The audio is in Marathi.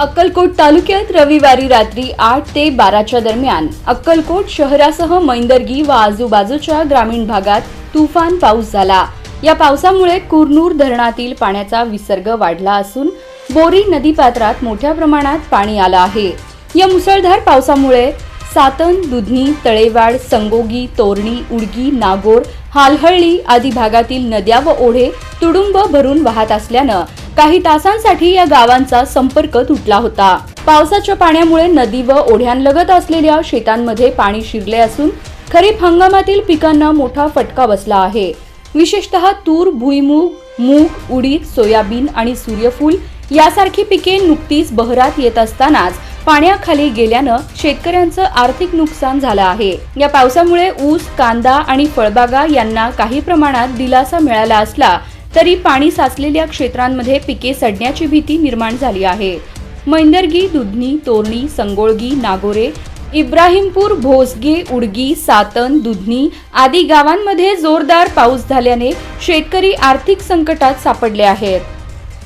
अक्कलकोट तालुक्यात रविवारी रात्री आठ ते बाराच्या दरम्यान अक्कलकोट शहरासह मैंदर्गी व आजूबाजूच्या ग्रामीण भागात तुफान पाऊस झाला. या पावसामुळे कुरनूर धरणातील पाण्याचा विसर्ग वाढला असून बोरी नदीपात्रात मोठ्या प्रमाणात पाणी आलं आहे. या मुसळधार पावसामुळे सातन दुधनी तळेवाड संगोगी तोरणी उडगी नागोर हालहळ्ळी आदी भागातील नद्या व ओढे तुडुंब भरून वाहत असल्यानं काही तासांसाठी या गावांचा संपर्क तुटला होता. पावसाच्या पाण्यामुळे नदी व ओढ्यांलगत असलेल्या शेतांमध्ये पाणी शिरले असून खरीप हंगामातील पिकांना मोठा फटका बसला आहे. विशेषतः तूर भुईमूग मूग उडीद सोयाबीन आणि सूर्यफूल यासारखी पिके नुकतीच बहरात येत असतानाच पाण्याखाली गेल्यानं शेतकऱ्यांचं आर्थिक नुकसान झालं आहे. या पावसामुळे ऊस कांदा आणि फळबागा यांना काही प्रमाणात दिलासा मिळाला असला तरी पाणी साचलेल्या क्षेत्रांमध्ये पिके सडण्याची भीती निर्माण झाली आहे. मैंदर्गी दुधनी तोरणी संगोळगी नागोरे इब्राहिमपूर भोसगे उडगी सातन दुधनी आदी गावांमध्ये जोरदार पाऊस झाल्याने शेतकरी आर्थिक संकटात सापडले आहेत.